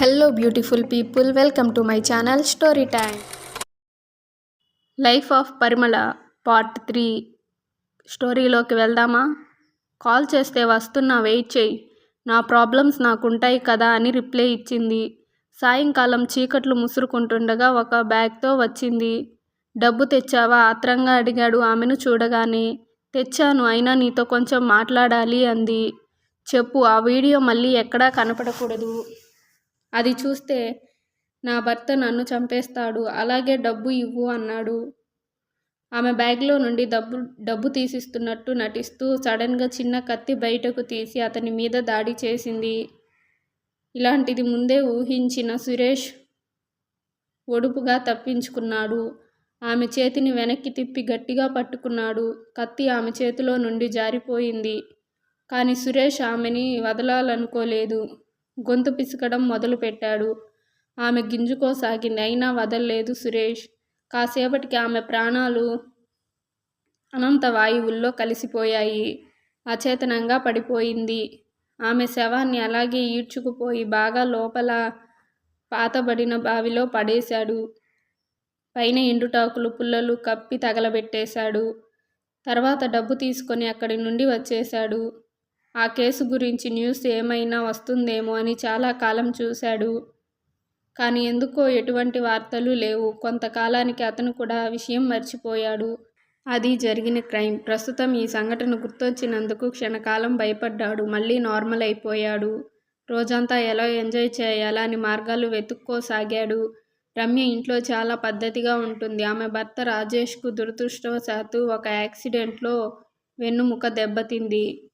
Hello beautiful people welcome to my channel story time life of Parimala part three స్టోరీలోకి వెళ్దామా? Call చేస్తే వస్తున్నా wait చేయి. నా ప్రాబ్లమ్స్ నాకుంటాయి కదా అని రిప్లై ఇచ్చింది. సాయంకాలం చీకట్లు ముసురుకుంటుండగా ఒక బ్యాగ్తో వచ్చింది. డబ్బు తెచ్చావా? ఆత్రంగా అడిగాడు ఆమెను చూడగానే. తెచ్చాను అయినా నీతో కొంచెం మాట్లాడాలి అంది. చెప్పు ఆ వీడియో మళ్ళీ ఎక్కడా కనపడకూడదు. అది చూస్తే నా భర్త నన్ను చంపేస్తాడు అలాగే డబ్బు ఇవ్వు అన్నాడు. ఆమె బ్యాగ్లో నుండి డబ్బు డబ్బు తీసిస్తున్నట్టు నటిస్తూ సడన్గా చిన్న కత్తి బయటకు తీసి అతని మీద దాడి చేసింది. ఇలాంటిది ముందే ఊహించిన సురేష్ ఒడుపుగా తప్పించుకున్నాడు. ఆమె చేతిని వెనక్కి తిప్పి గట్టిగా పట్టుకున్నాడు. కత్తి ఆమె చేతిలో నుండి జారిపోయింది. కానీ సురేష్ ఆమెని వదలాలనుకోలేదు. గొంతు పిసకడం మొదలుపెట్టాడు. ఆమె గింజుకోసాగింది అయినా వదల్లేదు సురేష్. కాసేపటికి ఆమె ప్రాణాలు అనంత వాయువుల్లో కలిసిపోయాయి. అచేతనంగా పడిపోయింది. ఆమె శవాన్ని అలాగే ఈడ్చుకుపోయి బాగా లోపల పాతబడిన బావిలో పడేశాడు. పైన ఎండుటాకులు పుల్లలు కప్పి తగలబెట్టేశాడు. తర్వాత డబ్బు తీసుకొని అక్కడి నుండి వచ్చేశాడు. ఆ కేసు గురించి న్యూస్ ఏమైనా వస్తుందేమో అని చాలా కాలం చూశాడు. కానీ ఎందుకో ఎటువంటి వార్తలు లేవు. కొంతకాలానికి అతను కూడా ఆ విషయం మర్చిపోయాడు. అది జరిగిన క్రైమ్. ప్రస్తుతం ఈ సంఘటన గుర్తొచ్చినందుకు క్షణకాలం భయపడ్డాడు. మళ్ళీ నార్మల్ అయిపోయాడు. రోజంతా ఎలా ఎంజాయ్ చేయాలా అని మార్గాలు వెతుక్కోసాగాడు. రమ్య ఇంట్లో చాలా పద్ధతిగా ఉంటుంది. ఆమె భర్త రాజేష్కు దురదృష్టవశాత్తు ఒక యాక్సిడెంట్లో వెన్నుముక దెబ్బతింది.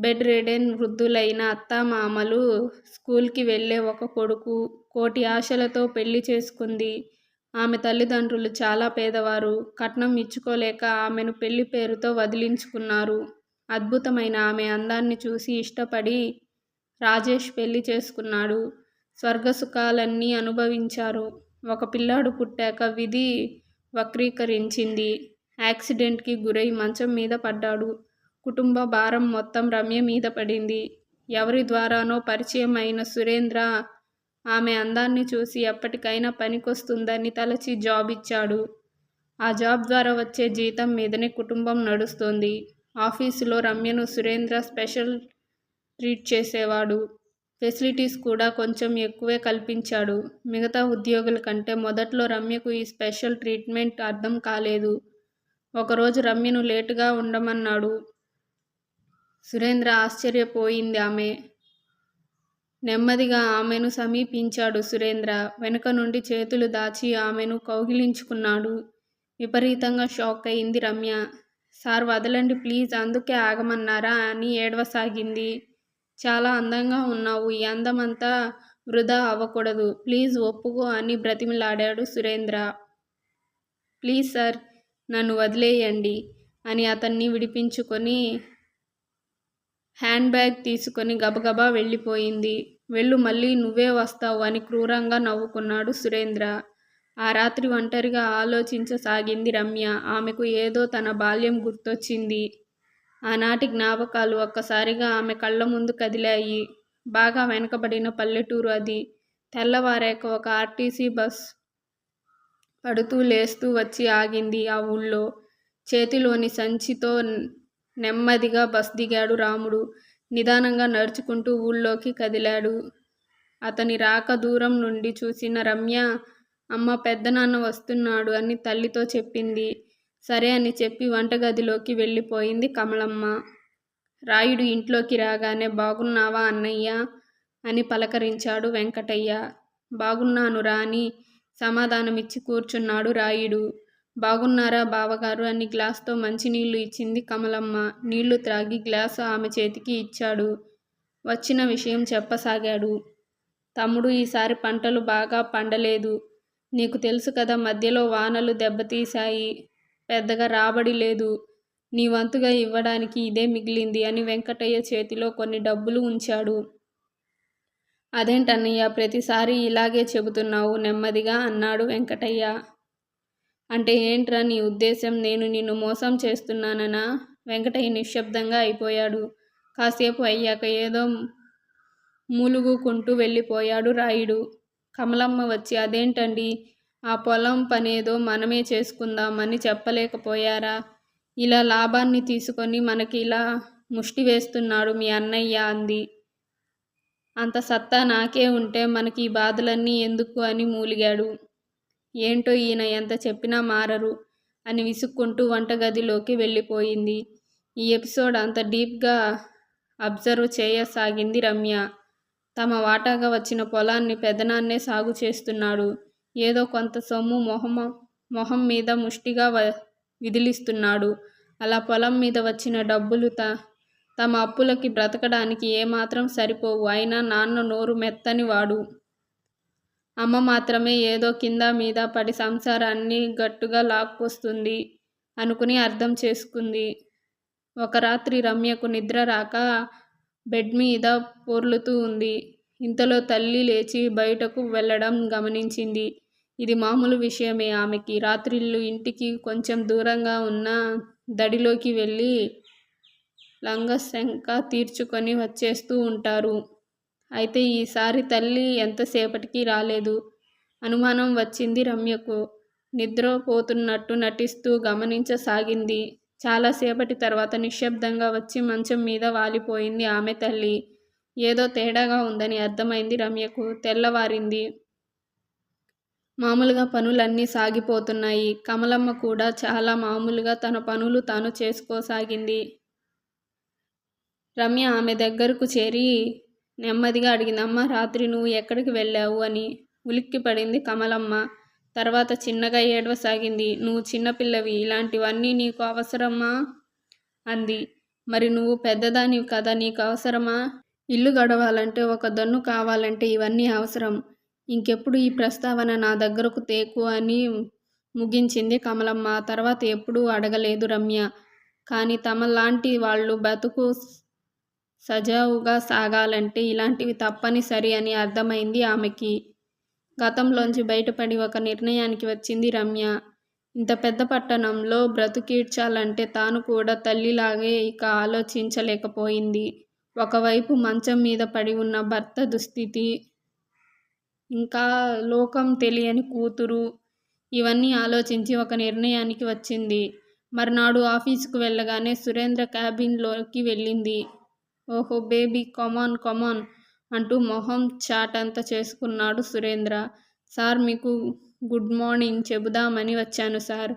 బెడ్ రెడెన్ వృద్ధులైన అత్తామామలు స్కూల్కి వెళ్ళే ఒక కొడుకు కోటి ఆశలతో పెళ్ళి చేసుకుంది. ఆమె తల్లిదండ్రులు చాలా పేదవారు. కట్నం ఇచ్చుకోలేక ఆమెను పెళ్ళి పేరుతో వదిలించుకున్నారు. అద్భుతమైన ఆమె అందాన్ని చూసి ఇష్టపడి రాజేష్ పెళ్ళి చేసుకున్నాడు. స్వర్గసుఖాలన్నీ అనుభవించారు. ఒక పిల్లాడు పుట్టాక విధి వక్రీకరించింది. యాక్సిడెంట్కి గురై మంచం మీద పడ్డాడు. కుటుంబ భారం మొత్తం రమ్య మీద పడింది. ఎవరి ద్వారానో పరిచయం అయిన సురేంద్ర ఆమె అందాన్ని చూసి ఎప్పటికైనా పనికొస్తుందని తలచి జాబ్ ఇచ్చాడు. ఆ జాబ్ ద్వారా వచ్చే జీతం మీదనే కుటుంబం నడుస్తోంది. ఆఫీసులో రమ్యను సురేంద్ర స్పెషల్ ట్రీట్ చేసేవాడు. ఫెసిలిటీస్ కూడా కొంచెం ఎక్కువే కల్పించాడు. మిగతా ఉద్యోగుల కంటే మొదట్లో రమ్యకు ఈ స్పెషల్ ట్రీట్మెంట్ అర్థం కాలేదు. ఒకరోజు రమ్యను లేటుగా ఉండమన్నాడు. సురేంద్ర ఆశ్చర్యపోయింది ఆమె. నెమ్మదిగా ఆమెను సమీపించాడు సురేంద్ర. వెనుక నుండి చేతులు దాచి ఆమెను కౌగిలించుకున్నాడు. విపరీతంగా షాక్ అయింది రమ్య. సార్ వదలండి ప్లీజ్. అందుకే ఆగమన్నారా? అని ఏడవసాగింది. చాలా అందంగా ఉన్నావు. ఈ అందమంతా వృధా అవ్వకూడదు. ప్లీజ్ ఒప్పుకో అని బ్రతిమిలాడాడు సురేంద్ర. ప్లీజ్ సార్ నన్ను వదిలేయండి అని అతన్ని విడిపించుకొని హ్యాండ్ బ్యాగ్ తీసుకొని గబగబా వెళ్ళిపోయింది. వెళ్ళు మళ్ళీ నువ్వే వస్తావు అని క్రూరంగా నవ్వుకున్నాడు సురేంద్ర. ఆ రాత్రి ఒంటరిగా ఆలోచించసాగింది రమ్య. ఆమెకు ఏదో తన బాల్యం గుర్తొచ్చింది. ఆనాటి జ్ఞాపకాలు ఒక్కసారిగా ఆమె కళ్ళ ముందు కదిలాయి. బాగా వెనకబడిన పల్లెటూరు అది. తెల్లవారాక ఒక ఆర్టీసీ బస్ పడుతూ లేస్తూ వచ్చి ఆగింది ఆ ఊళ్ళో. చేతిలోని సంచితో నెమ్మదిగా బస్ దిగాడు రాముడు. నిదానంగా నడుచుకుంటూ ఊళ్ళోకి కదిలాడు. అతని రాక దూరం నుండి చూసిన రమ్య అమ్మ పెద్దనాన్న వస్తున్నాడు అని తల్లితో చెప్పింది. సరే అని చెప్పి వంటగదిలోకి వెళ్ళిపోయింది కమలమ్మ. రాయుడు ఇంట్లోకి రాగానే బాగున్నావా అన్నయ్య అని పలకరించాడు వెంకటయ్య. బాగున్నాను రాని సమాధానమిచ్చి కూర్చున్నాడు రాయుడు. బాగున్నారా బావగారు అని గ్లాస్తో మంచినీళ్ళు ఇచ్చింది కమలమ్మ. నీళ్ళు త్రాగి గ్లాసు ఆమె చేతికి ఇచ్చాడు. వచ్చిన విషయం చెప్పసాగాడు. తమ్ముడు ఈసారి పంటలు బాగా పండలేదు. నీకు తెలుసు కదా మధ్యలో వానలు దెబ్బతీశాయి. పెద్దగా రాబడి లేదు. నీ వంతుగా ఇవ్వడానికి ఇదే మిగిలింది అని వెంకటయ్య చేతిలో కొన్ని డబ్బులు ఉంచాడు. అదేంటన్నయ్య ప్రతిసారి ఇలాగే చెబుతున్నావు నెమ్మదిగా అన్నాడు వెంకటయ్య. అంటే ఏంట్రా నీ ఉద్దేశం నేను నిన్ను మోసం చేస్తున్నాననా? వెంకటయ్య నిశ్శబ్దంగా అయిపోయాడు. కాసేపు అయ్యాక ఏదో మూలుగుకుంటూ వెళ్ళిపోయాడు రాయుడు. కమలమ్మ వచ్చి అదేంటండి? ఆ పొలం పనేదో మనమే చేసుకుందామని చెప్పలేకపోయారా? ఇలా లాభాన్ని తీసుకొని మనకి ఇలా ముష్టి వేస్తున్నాడు మీ అన్నయ్య అంది. అంత సత్తా నాకే ఉంటే మనకి ఈ బాధలన్నీ ఎందుకు అని మూలిగాడు. ఏంటో ఈయన ఎంత చెప్పినా మారరు అని విసుక్కుంటూ వంటగదిలోకి వెళ్ళిపోయింది. ఈ ఎపిసోడ్ అంత డీప్గా అబ్జర్వ్ చేయసాగింది రమ్య. తమ వాటాగా వచ్చిన పొలాన్ని పెదనాన్నే సాగు చేస్తున్నాడు. ఏదో కొంత సొమ్ము మొహమ మొహం మీద ముష్టిగా విదిలిస్తున్నాడు. అలా పొలం మీద వచ్చిన డబ్బులు త తమ అప్పులకి బ్రతకడానికి ఏమాత్రం సరిపోవు. అయినా నాన్న నోరు మెత్తని వాడు అమ్మ మాత్రమే ఏదో కింద మీద పడి సంసారాన్ని గట్టుగా లాక్కొస్తుంది అనుకుని అర్థం చేసుకుంది. ఒక రాత్రి రమ్యకు నిద్ర రాక బెడ్ మీద పొర్లుతూ ఉంది. ఇంతలో తల్లి లేచి బయటకు వెళ్ళడం గమనించింది. ఇది మామూలు విషయమే ఆమెకి. రాత్రిళ్ళు ఇంటికి కొంచెం దూరంగా ఉన్న దడిలోకి వెళ్ళి లంగశంక తీర్చుకొని వచ్చేస్తూ ఉంటారు. అయితే ఈసారి తల్లి ఎంతసేపటికి రాలేదు. అనుమానం వచ్చింది రమ్యకు. నిద్రపోతున్నట్టు నటిస్తూ గమనించసాగింది. చాలాసేపటి తర్వాత నిశ్శబ్దంగా వచ్చి మంచం మీద వాలిపోయింది ఆమె తల్లి. ఏదో తేడాగా ఉందని అర్థమైంది రమ్యకు. తెల్లవారింది. మామూలుగా పనులన్నీ సాగిపోతున్నాయి. కమలమ్మ కూడా చాలా మామూలుగా తన పనులు తాను చేసుకోసాగింది. రమ్య ఆమె దగ్గరకు చేరి నెమ్మదిగా అడిగిందమ్మ రాత్రి నువ్వు ఎక్కడికి వెళ్ళావు? అని ఉలిక్కి పడింది కమలమ్మ. తర్వాత చిన్నగా ఏడవసాగింది. నువ్వు చిన్నపిల్లవి ఇలాంటివన్నీ నీకు అవసరమా? అంది. మరి నువ్వు పెద్దదానివి కదా నీకు అవసరమా? ఇల్లు గడవాలంటే ఒక దన్ను కావాలంటే ఇవన్నీ అవసరం. ఇంకెప్పుడు ఈ ప్రస్తావన నా దగ్గరకు తేకు అని ముగించింది కమలమ్మ. తర్వాత ఎప్పుడూ అడగలేదు రమ్య. కానీ తమలాంటి వాళ్ళు బతుకు సజావుగా సాగాలంటే ఇలాంటివి తప్పనిసరి అని అర్థమైంది ఆమెకి. గతంలోంచి బయటపడి ఒక నిర్ణయానికి వచ్చింది రమ్య. ఇంత పెద్ద పట్టణంలో బ్రతుకీడ్చాలంటే తాను కూడా తల్లిలాగే ఇక ఆలోచించలేకపోయింది. ఒకవైపు మంచం మీద పడి ఉన్న భర్త దుస్థితి ఇంకా లోకం తెలియని కూతురు ఇవన్నీ ఆలోచించి ఒక నిర్ణయానికి వచ్చింది. మర్నాడు ఆఫీసుకు వెళ్ళగానే సురేంద్ర క్యాబిన్లోకి వెళ్ళింది. ఓహో బేబీ కమాన్ కమాన్ అంటూ మొహం చాట్ అంతా చేసుకున్నాడు సురేంద్ర. సార్ మీకు గుడ్ మార్నింగ్ చెబుదామని వచ్చాను సార్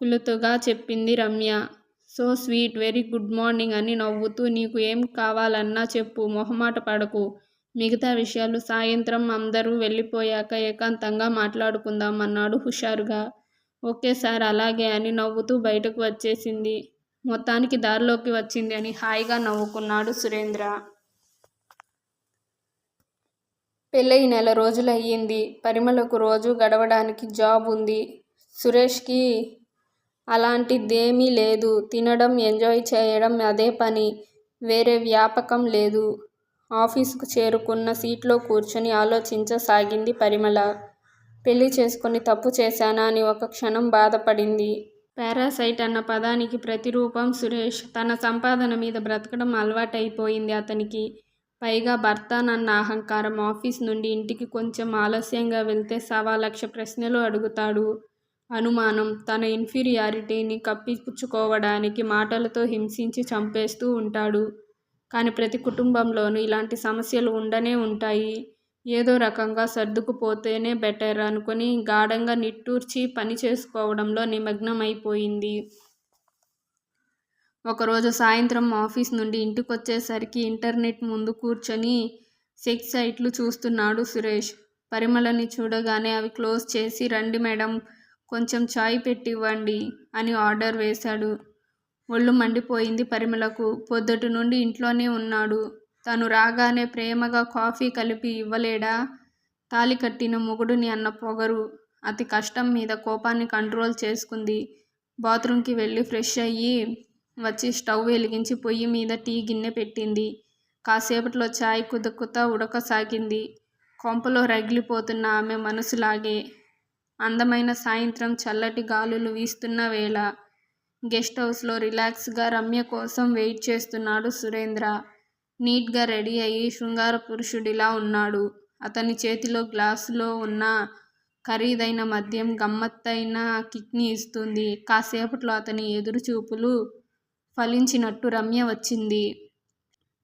కులుతుగా చెప్పింది Ramya. So sweet very good morning అని నవ్వుతూ నీకు ఏం కావాలన్నా చెప్పు మొహమాట పడకు. మిగతా విషయాలు సాయంత్రం అందరూ వెళ్ళిపోయాక ఏకాంతంగా మాట్లాడుకుందాం అన్నాడు హుషారుగా. ఓకే సార్ అలాగే అని నవ్వుతూ బయటకు వచ్చేసింది. మొత్తానికి దారిలోకి వచ్చింది అని హాయిగా నవ్వుకున్నాడు సురేంద్ర. పెళ్ళయి నెల రోజులు అయ్యింది పరిమళకు రోజు గడవడానికి జాబ్ ఉంది. సురేష్కి అలాంటిదేమీ లేదు. తినడం ఎంజాయ్ చేయడం అదే పని. వేరే వ్యాపకం లేదు. ఆఫీసుకు చేరుకున్న సీట్లో కూర్చొని ఆలోచించసాగింది పరిమళ. పెళ్ళి చేసుకొని తప్పు చేశానా అని ఒక క్షణం బాధపడింది. పారాసైట్ అన్న పదానికి ప్రతిరూపం సురేష్. తన సంపాదన మీద బ్రతకడం అలవాటైపోయింది అతనికి. పైగా భర్త నన్న అహంకారం ఆఫీస్ నుండి ఇంటికి కొంచెం ఆలస్యంగా వెళ్తే సవా లక్ష ప్రశ్నలు అడుగుతాడు. అనుమానం తన ఇన్ఫీరియారిటీని కప్పిపుచ్చుకోవడానికి మాటలతో హింసించి చంపేస్తూ ఉంటాడు. కానీ ప్రతి కుటుంబంలోనూ ఇలాంటి సమస్యలు ఉండనే ఉంటాయి. ఏదో రకంగా సర్దుకుపోతేనే బెటర్ అనుకుని గాఢంగా నిట్టూర్చి పని చేసుకోవడంలో నిమగ్నమైపోయింది. ఒకరోజు సాయంత్రం ఆఫీస్ నుండి ఇంటికొచ్చేసరికి ఇంటర్నెట్ ముందు కూర్చొని సెక్స్ సైట్లు చూస్తున్నాడు సురేష్. పరిమళని చూడగానే అవి క్లోజ్ చేసి రండి మేడం కొంచెం చాయ్ పెట్టివ్వండి అని ఆర్డర్ వేశాడు. ఒళ్ళు మండిపోయింది పరిమళకు. పొద్దుటి నుండి ఇంట్లోనే ఉన్నాడు. తను రాగానే ప్రేమగా కాఫీ కలిపి ఇవ్వలేడా? తాలి కట్టిన మొగుడుని అన్న పొగరు అతి కష్టం మీద కోపాన్ని కంట్రోల్ చేసుకుంది. బాత్రూంకి వెళ్ళి ఫ్రెష్ అయ్యి వచ్చి స్టవ్ వెలిగించి పొయ్యి మీద టీ గిన్నె పెట్టింది. కాసేపట్లో చాయ్ కుదకుత ఉడకసాగింది కొంపలో రగిలిపోతున్న ఆమె మనసులాగే అందమైన సాయంత్రం చల్లటి గాలులు వీస్తున్న వేళ గెస్ట్ హౌస్లో రిలాక్స్గా రమ్య కోసం వెయిట్ చేస్తున్నాడు సురేంద్ర. నీట్గా రెడీ అయి శృంగార పురుషుడిలా ఉన్నాడు. అతని చేతిలో గ్లాసులో ఉన్న ఖరీదైన మద్యం గమ్మత్తైన కిక్ని ఇస్తుంది. కాసేపట్లో అతని ఎదురుచూపులు ఫలించినట్టు రమ్య వచ్చింది.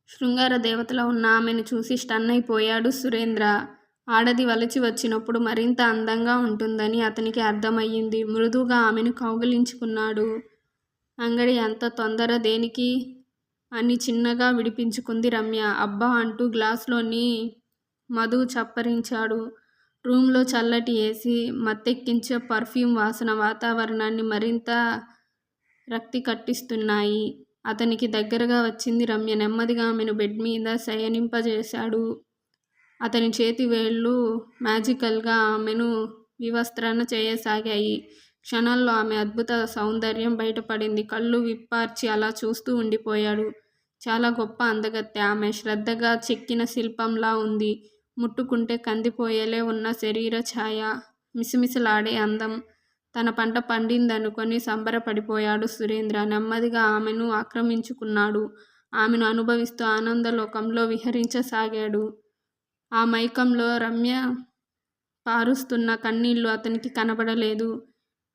శృంగార దేవతలో ఉన్న ఆమెను చూసి స్టన్ అయిపోయాడు సురేంద్ర. ఆడది వలచి వచ్చినప్పుడు మరింత అందంగా ఉంటుందని అతనికి అర్థమయ్యింది మృదువుగా ఆమెను కౌగిలించుకున్నాడు. అంగడి అంత తొందర దేనికి? అని చిన్నగా విడిపించుకుంది రమ్య. అబ్బా అంటూ గ్లాసులోని మధు చప్పరించాడు. రూమ్లో చల్లటి ఏసీ, మత్తెక్కించే పర్ఫ్యూమ్ వాసన వాతావరణాన్ని మరింత రక్తి కట్టిస్తున్నాయి అతనికి దగ్గరగా వచ్చింది రమ్య. నెమ్మదిగా ఆమెను బెడ్ మీద శయనింపజేశాడు. అతని చేతి వేళ్ళు మ్యాజికల్గా ఆమెను వివస్త్రణ చేయసాగాయి. క్షణాల్లో ఆమె అద్భుత సౌందర్యం బయటపడింది. కళ్ళు విప్పార్చి అలా చూస్తూ ఉండిపోయాడు. చాలా గొప్ప అందగత్తె ఆమె. శ్రద్ధగా చెక్కిన శిల్పంలా ఉంది. ముట్టుకుంటే కందిపోయేలే ఉన్న శరీర ఛాయ మిసమిసలాడే అందం. తన పంట పండిందనుకొని సంబరపడిపోయాడు సురేంద్ర. నెమ్మదిగా ఆమెను ఆక్రమించుకున్నాడు. ఆమెను అనుభవిస్తూ ఆనందలోకంలో విహరించసాగాడు. ఆ మైకంలో రమ్య పారుస్తున్న కన్నీళ్ళు అతనికి కనబడలేదు.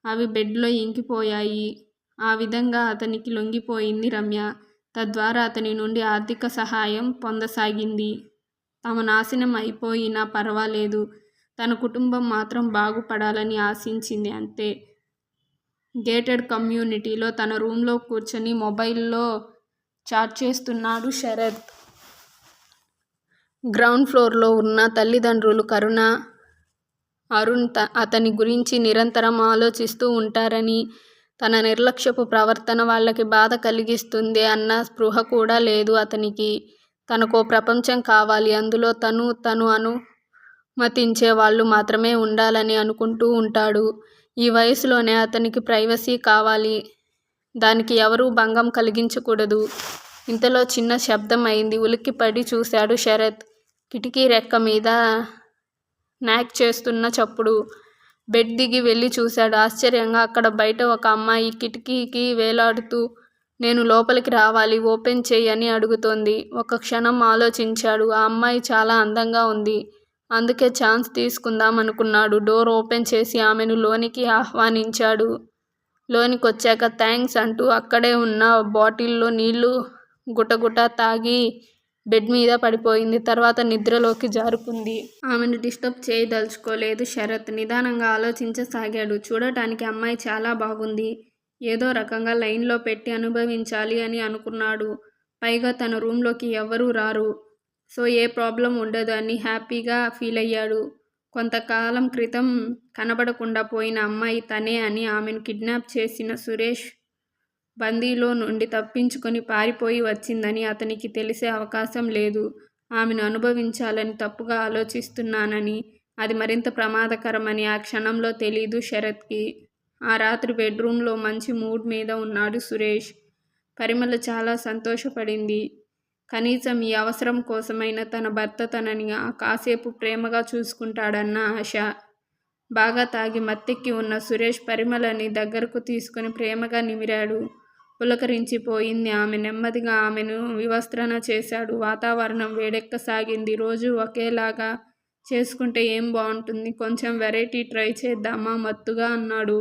అవి బెడ్లో ఇంకిపోయాయి. ఆ విధంగా అతనికి లొంగిపోయింది రమ్య. తద్వారా అతని నుండి ఆర్థిక సహాయం పొందసాగింది. తమ నాశనం అయిపోయినా పర్వాలేదు తన కుటుంబం మాత్రం బాగుపడాలని ఆశించింది అంతే. గేటెడ్ కమ్యూనిటీలో తన రూమ్లో కూర్చొని మొబైల్లో చాట్ చేస్తున్నాడు శరత్. గ్రౌండ్ ఫ్లోర్లో ఉన్న తల్లిదండ్రులు కరుణ, అరుణ్ త అతని గురించి నిరంతరం ఆలోచిస్తూ ఉంటారని, తన నిర్లక్ష్యపు ప్రవర్తన వాళ్ళకి బాధ కలిగిస్తుంది అన్న స్పృహ కూడా లేదు అతనికి. తనకో ప్రపంచం కావాలి. అందులో తను తను అనుమతించే వాళ్ళు మాత్రమే ఉండాలని అనుకుంటూ ఉంటాడు. ఈ వయసులోనే అతనికి ప్రైవసీ కావాలి. దానికి ఎవరూ భంగం కలిగించకూడదు. ఇంతలో చిన్న శబ్దం అయింది. ఉలిక్కిపడి చూశాడు శరత్. కిటికీ రెక్క మీద నాక్ చేస్తున్న చప్పుడు. బెడ్ దిగి వెళ్ళి చూశాడు ఆశ్చర్యంగా. అక్కడ బయట ఒక అమ్మాయి కిటికీకి వేలాడుతూ నేను లోపలికి రావాలి. ఓపెన్ చేయని అడుగుతోంది. ఒక క్షణం ఆలోచించాడు. ఆ అమ్మాయి చాలా అందంగా ఉంది. అందుకే ఛాన్స్ తీసుకుందాం అనుకున్నాడు. డోర్ ఓపెన్ చేసి ఆమెను లోనికి ఆహ్వానించాడు. లోనికి వచ్చాక థ్యాంక్స్ అంటూ అక్కడే ఉన్న బాటిల్లో నీళ్ళు గుటగుట తాగి బెడ్ మీద పడిపోయింది. తర్వాత నిద్రలోకి జారుకుంది. ఆమెను డిస్టర్బ్ చేయదలుచుకోలేదు శరత్. నిదానంగా ఆలోచించసాగాడు. చూడటానికి అమ్మాయి చాలా బాగుంది. ఏదో రకంగా లైన్లో పెట్టి అనుభవించాలి అని అనుకున్నాడు. పైగా తన రూంలోకి ఎవరూ రారు. సో ఏ ప్రాబ్లం ఉండదు అని హ్యాపీగా ఫీల్ అయ్యాడు కొంతకాలం క్రితం కనబడకుండా పోయిన అమ్మాయి తనే అని ఆమెను కిడ్నాప్ చేసిన సురేష్ బందీలో నుండి తప్పించుకొని పారిపోయి వచ్చిందని అతనికి తెలిసే అవకాశం లేదు. ఆమెను అనుభవించాలని తప్పుగా ఆలోచిస్తున్నానని, అది మరింత ప్రమాదకరమని ఆ క్షణంలో తెలీదు శరత్కి ఆ రాత్రి బెడ్రూమ్లో మంచి మూడ్ మీద ఉన్నాడు సురేష్. పరిమళ చాలా సంతోషపడింది. కనీసం ఈ అవసరం కోసమైనా తన భర్త తనని కాసేపు ప్రేమగా చూసుకుంటాడన్న ఆశ. బాగా తాగి మత్తెక్కి ఉన్న సురేష్ పరిమళని దగ్గరకు తీసుకుని ప్రేమగా నిమిరాడు. పులకరించిపోయింది ఆమె. నెమ్మదిగా ఆమెను వివస్త్రణ చేశాడు. వాతావరణం వేడెక్కసాగింది. రోజు ఒకేలాగా చేసుకుంటే ఏం బాగుంటుంది కొంచెం వెరైటీ ట్రై చేద్దామా మత్తుగా అన్నాడు.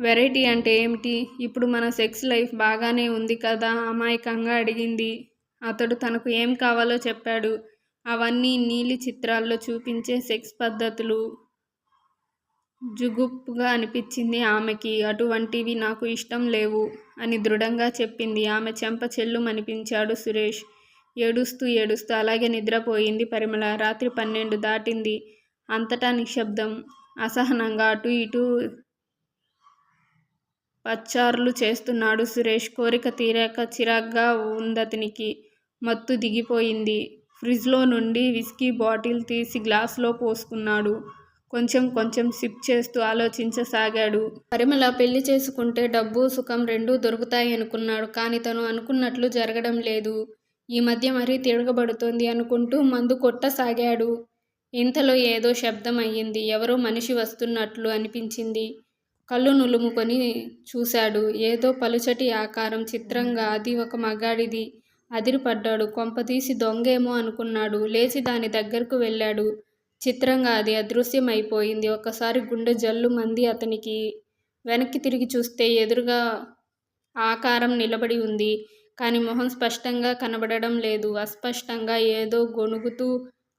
వెరైటీ అంటే ఏమిటి? ఇప్పుడు మన సెక్స్ లైఫ్ బాగానే ఉంది కదా అమాయకంగా అడిగింది. అతడు తనకు ఏం కావాలో చెప్పాడు. అవన్నీ నీలి చిత్రాల్లో చూపించే సెక్స్ పద్ధతులు. జుగుప్గా అనిపించింది ఆమెకి. అటువంటివి నాకు ఇష్టం లేవు అని దృఢంగా చెప్పింది. ఆమె చెంప చెళ్ళుమనిపించాడు సురేష్. ఏడుస్తూ ఏడుస్తూ అలాగే నిద్రపోయింది పరిమళ. రాత్రి పన్నెండు దాటింది. అంతటా నిశ్శబ్దం. అసహనంగా అటూ ఇటూ పచార్లు చేస్తున్నాడు సురేష్. కోరిక తీరాక చిరాగ్గా ఉందతనికి. మత్తు దిగిపోయింది. ఫ్రిజ్లో నుండి విస్కీ బాటిల్ తీసి గ్లాసులో పోసుకున్నాడు. కొంచెం కొంచెం సిప్ చేస్తూ ఆలోచించసాగాడు. పరిమళ పెళ్ళి చేసుకుంటే డబ్బు సుఖం రెండూ దొరుకుతాయనుకున్నాడు. కానీ తను అనుకున్నట్లు జరగడం లేదు. ఈ మధ్య మరీ తిరగబడుతోంది అనుకుంటూ మందు కొట్టసాగాడు. ఇంతలో ఏదో శబ్దం అయింది. ఎవరో మనిషి వస్తున్నట్లు అనిపించింది. కళ్ళు నులుముకొని చూశాడు. ఏదో పలుచటి ఆకారం చిత్రంగా అది ఒక మగాడిది. అదిరిపడ్డాడు. కొంపతీసి దొంగేమో అనుకున్నాడు. లేచి దాని దగ్గరకు వెళ్ళాడు. చిత్రంగా అది అదృశ్యమైపోయింది. ఒక్కసారి గుండె జల్లుమంది అతనికి. వెనక్కి తిరిగి చూస్తే ఎదురుగా ఆకారం నిలబడి ఉంది. కానీ మొహం స్పష్టంగా కనబడడం లేదు. అస్పష్టంగా ఏదో గొణుగుతూ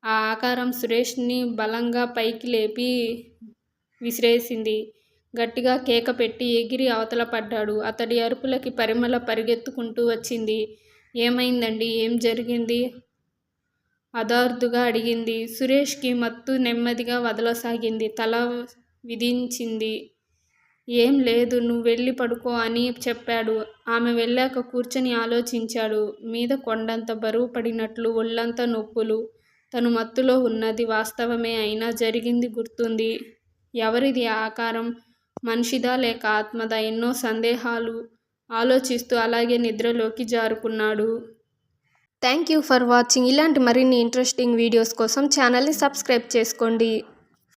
ఆ ఆకారం సురేష్ని బలంగా పైకి లేపి విసిరేసింది. గట్టిగా కేక పెట్టి ఎగిరి అవతల పడ్డాడు. అతడి అరుపులకి పరిమళ పరిగెత్తుకుంటూ వచ్చింది. ఏమైందండి ఏం జరిగింది? అదార్దుగా అడిగింది. సురేష్కి మత్తు నెమ్మదిగా వదలసాగింది. తల విధించింది ఏం లేదు. నువ్వు వెళ్ళి పడుకో అని చెప్పాడు. ఆమె వెళ్ళాక కూర్చొని ఆలోచించాడు. మీద కొండంత బరువు పడినట్లు ఒళ్ళంతా నొప్పులు. తను మత్తులో ఉన్నది వాస్తవమే అయినా జరిగింది గుర్తుంది. ఎవరిది ఆకారం? మనిషిదా లేక ఆత్మదా? ఎన్నో సందేహాలు ఆలోచిస్తూ అలాగే నిద్రలోకి జారుకున్నాడు. థ్యాంక్ యూ ఫర్ వాచింగ్ ఇలాంటి మరిన్ని ఇంట్రెస్టింగ్ వీడియోస్ కోసం ఛానల్ని సబ్స్క్రైబ్ చేసుకోండి.